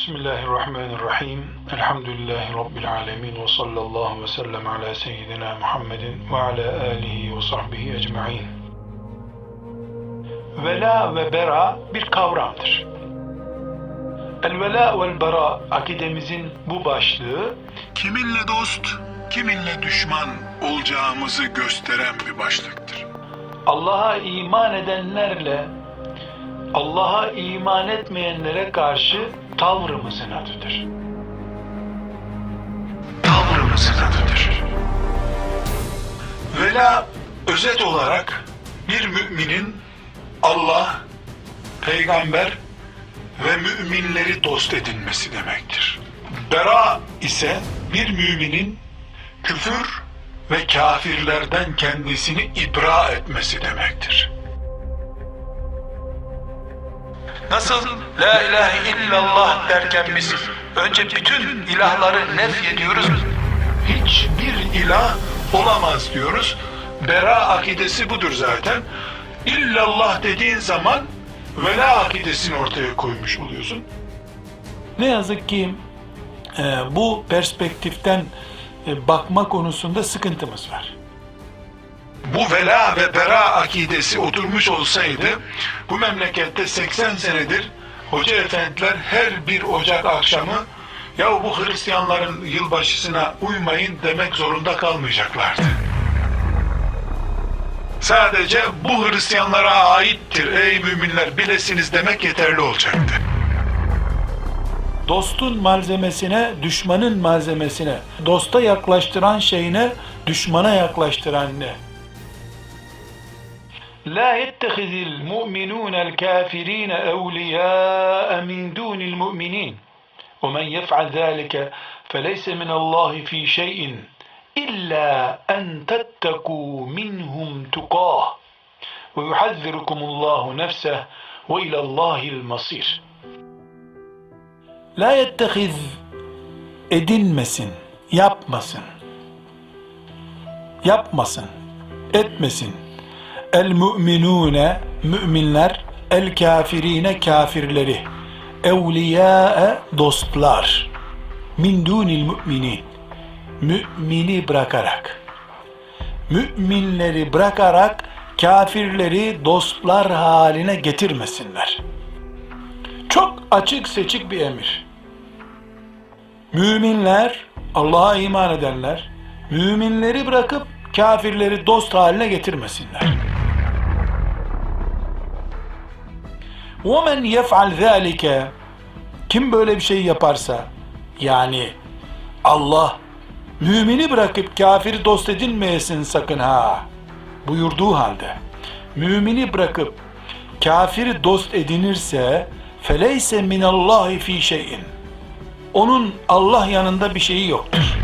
Bismillahirrahmanirrahim. Elhamdülillahi Rabbil alemin ve sallallahu ve sellem ala seyyidina Muhammedin ve ala alihi ve sahbihi ecma'in. Vela ve bera bir kavramdır. El-vela vel bera akidemizin bu başlığı kiminle dost, kiminle düşman olacağımızı gösteren bir başlıktır. Allah'a iman edenlerle Allah'a iman etmeyenlere karşı tavrımızın adıdır. Tavrımızın adıdır. Vela özet olarak bir müminin Allah, peygamber ve müminleri dost edinmesi demektir. Bera ise bir müminin küfür ve kafirlerden kendisini ibra etmesi demektir. Nasıl la ilahe illallah derken biz önce bütün ilahları nef ediyoruz. Hiçbir ilah olamaz diyoruz. Bera akidesi budur zaten. İllallah dediğin zaman vela akidesini ortaya koymuş oluyorsun. Ne yazık ki e, bu perspektiften e, bakma konusunda sıkıntımız var. Bu vela ve bera akidesi oturmuş olsaydı bu memlekette 80 senedir hoca efendiler her bir Ocak akşamı ya bu Hristiyanların yılbaşısına uymayın demek zorunda kalmayacaklardı. Sadece bu Hristiyanlara aittir ey müminler bilesiniz demek yeterli olacaktı. Dostun malzemesine, düşmanın malzemesine, dosta yaklaştıran şeyine, düşmana yaklaştıran ne? لا يتخذ المؤمنون الكافرين أولياء من دون المؤمنين ومن يفعل ذلك فليس من الله في شيء إلا أن تتقوا منهم تقاه ويحذركم الله نفسه وإلى الله المصير La yettehiz edinmesin, yapmasın. Yapmasın, etmesin. El müminune, müminler, el kafirine kafirleri, evliyâe dostlar, min dunil müminin, mümini bırakarak, müminleri bırakarak kafirleri dostlar haline getirmesinler. Çok açık seçik bir emir. Müminler, Allah'a iman edenler, müminleri bırakıp kafirleri dost haline getirmesinler. وَمَنْ يَفْعَلْ ذَٰلِكَ Kim böyle bir şey yaparsa, yani Allah mümini bırakıp kafiri dost edinmeyesin sakın ha buyurduğu halde mümini bırakıp kafiri dost edinirse feleyse minallahi fi şeyin onun Allah yanında bir şeyi yoktur.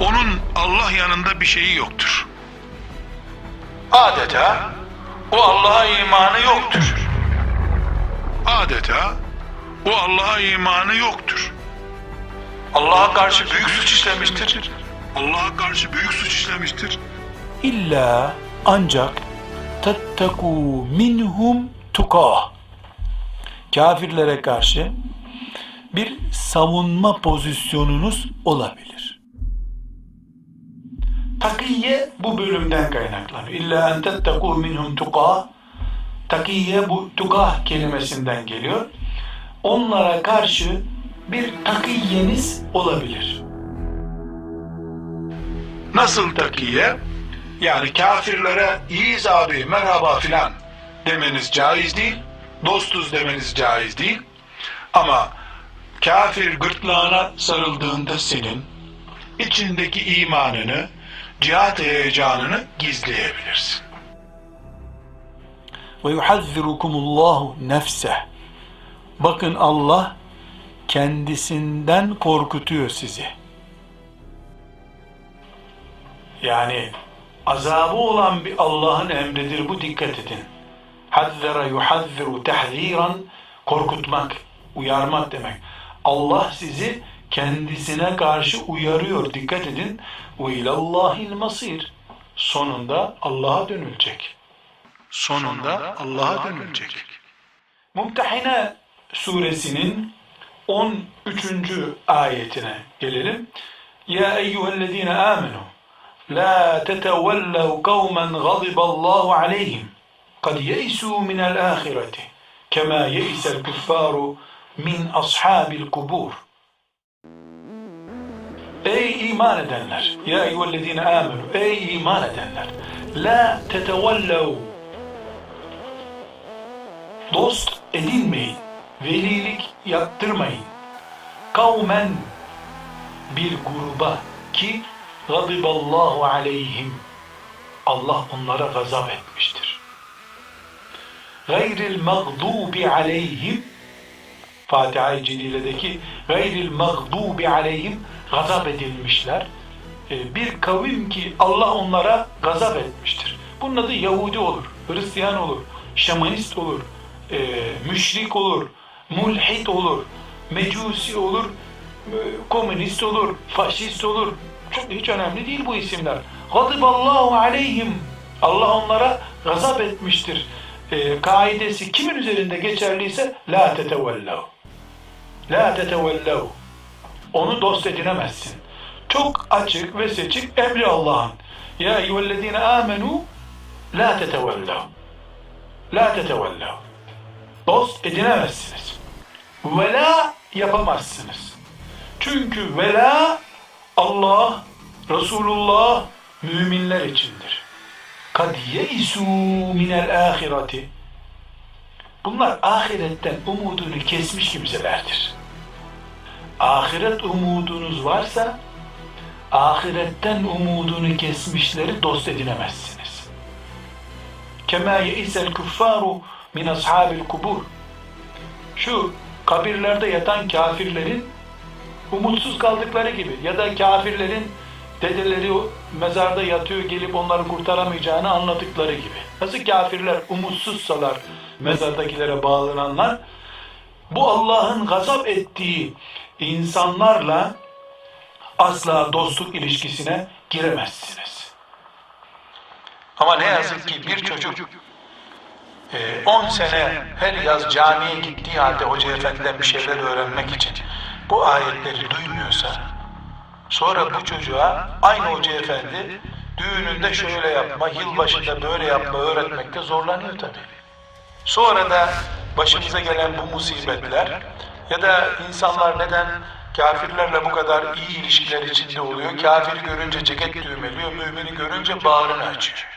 Onun Allah yanında bir şeyi yoktur. Adeta o Allah'a imanı yoktur. Adeta o Allah'a imanı yoktur. Allah'a karşı büyük suç işlemiştir. Allah'a karşı büyük suç işlemiştir. İlla ancak tetteku minhum tukah. Kafirlere karşı bir savunma pozisyonunuz olabilir. Takiye bu bölümden kaynaklanıyor. İlla en tetteku minhum tukah. Takiye bu tukah kelimesinden geliyor. Onlara karşı bir takiyeniz olabilir. Nasıl takiye? Yani kafirlere iyiyiz abi merhaba filan demeniz caiz değil. Dostuz demeniz caiz değil. Ama kafir gırtlağına sarıldığında senin içindeki imanını, cihat heyecanını gizleyebilirsin. Ve yuhazzirukumullahu nefse. Bakın Allah kendisinden korkutuyor sizi. Yani azabı olan bir Allah'ın emridir bu dikkat edin. Hazzara yuhazziru tahziran korkutmak, uyarmak demek. Allah sizi kendisine karşı uyarıyor. Dikkat edin. Ve ilallahil masir. Sonunda Allah'a dönülecek. Sonunda Allah'a dönülecek. Mumtehine suresinin 13. ayetine gelelim. Ya eyyühellezine amenu la tetevellev kavmen gadiballahu aleyhim kad yeisu minel ahireti kema yeisel küffaru min ashabil kubur. Ey iman edenler! Ya eyyühellezine amenu! Ey iman edenler! La tetevellev Dost edinmeyin. Velilik yaptırmayın. Kavmen bir gruba ki gadiballahu aleyhim Allah onlara gazap etmiştir. Gayril mağdubi aleyhim Fatiha-i Celile'deki gayril mağdubi aleyhim gazap edilmişler. Ee, Bir kavim ki Allah onlara gazap etmiştir. Bunun adı Yahudi olur, Hristiyan olur, Şamanist olur, e, müşrik olur, mulhit olur, mecusi olur, e, komünist olur, faşist olur. Çok hiç önemli değil bu isimler. Gadiballahu aleyhim. Allah onlara gazap etmiştir. E, kaidesi kimin üzerinde geçerliyse la tetevellev. La tetevellev. Onu dost edinemezsin. Çok açık ve seçik emri Allah'ın. Ya eyyühellezine amenu la tetevellev. La tetevellev. Dost edinemezsiniz. Vela yapamazsınız. Çünkü vela Allah, Resulullah, müminler içindir. Kad yeisu minel ahireti. Bunlar ahiretten umudunu kesmiş kimselerdir. Ahiret umudunuz varsa, ahiretten umudunu kesmişleri dost edinemezsiniz. Kema yeisel kuffaru min ashabil kubur. Şu kabirlerde yatan kafirlerin umutsuz kaldıkları gibi ya da kafirlerin dedeleri mezarda yatıyor gelip onları kurtaramayacağını anladıkları gibi. Nasıl kafirler umutsuzsalar mezardakilere bağlananlar bu Allah'ın gazap ettiği insanlarla asla dostluk ilişkisine giremezsiniz. Ama ne yazık ki bir çocuk 10 sene her yaz camiye gittiği halde hoca efendiden bir şeyler öğrenmek için bu ayetleri duymuyorsa sonra bu çocuğa aynı hoca efendi düğününde şöyle yapma, yılbaşında böyle yapma öğretmekte zorlanıyor tabi. Sonra da başımıza gelen bu musibetler ya da insanlar neden kafirlerle bu kadar iyi ilişkiler içinde oluyor? Kafiri görünce ceket düğmeliyor, mümini görünce bağrını açıyor.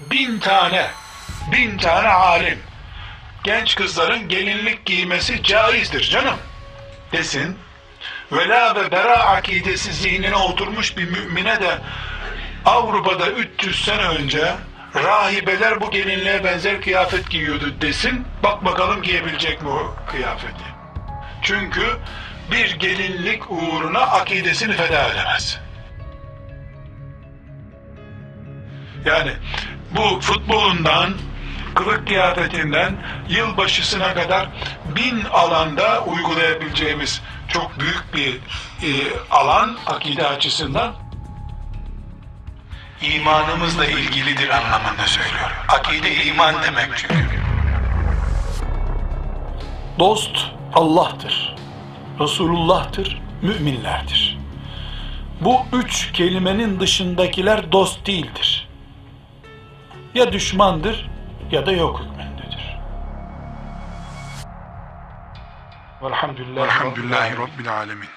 Bin tane, bin tane alim, genç kızların gelinlik giymesi caizdir canım desin. Vela ve bera akidesi zihnine oturmuş bir mümine de Avrupa'da 300 sene önce rahibeler bu gelinliğe benzer kıyafet giyiyordu desin. Bak bakalım giyebilecek mi o kıyafeti. Çünkü bir gelinlik uğruna akidesini feda edemez. Yani bu futbolundan, kılık kıyafetinden yılbaşısına kadar bin alanda uygulayabileceğimiz çok büyük bir e, alan akide açısından imanımızla ilgilidir anlamında söylüyorum. Akide iman demek çünkü. Dost Allah'tır. Resulullah'tır, müminlerdir. Bu üç kelimenin dışındakiler dost değildir ya düşmandır ya da yok hükmündedir. Velhamdülillahi Elhamdülillahi Rabbil Alemin.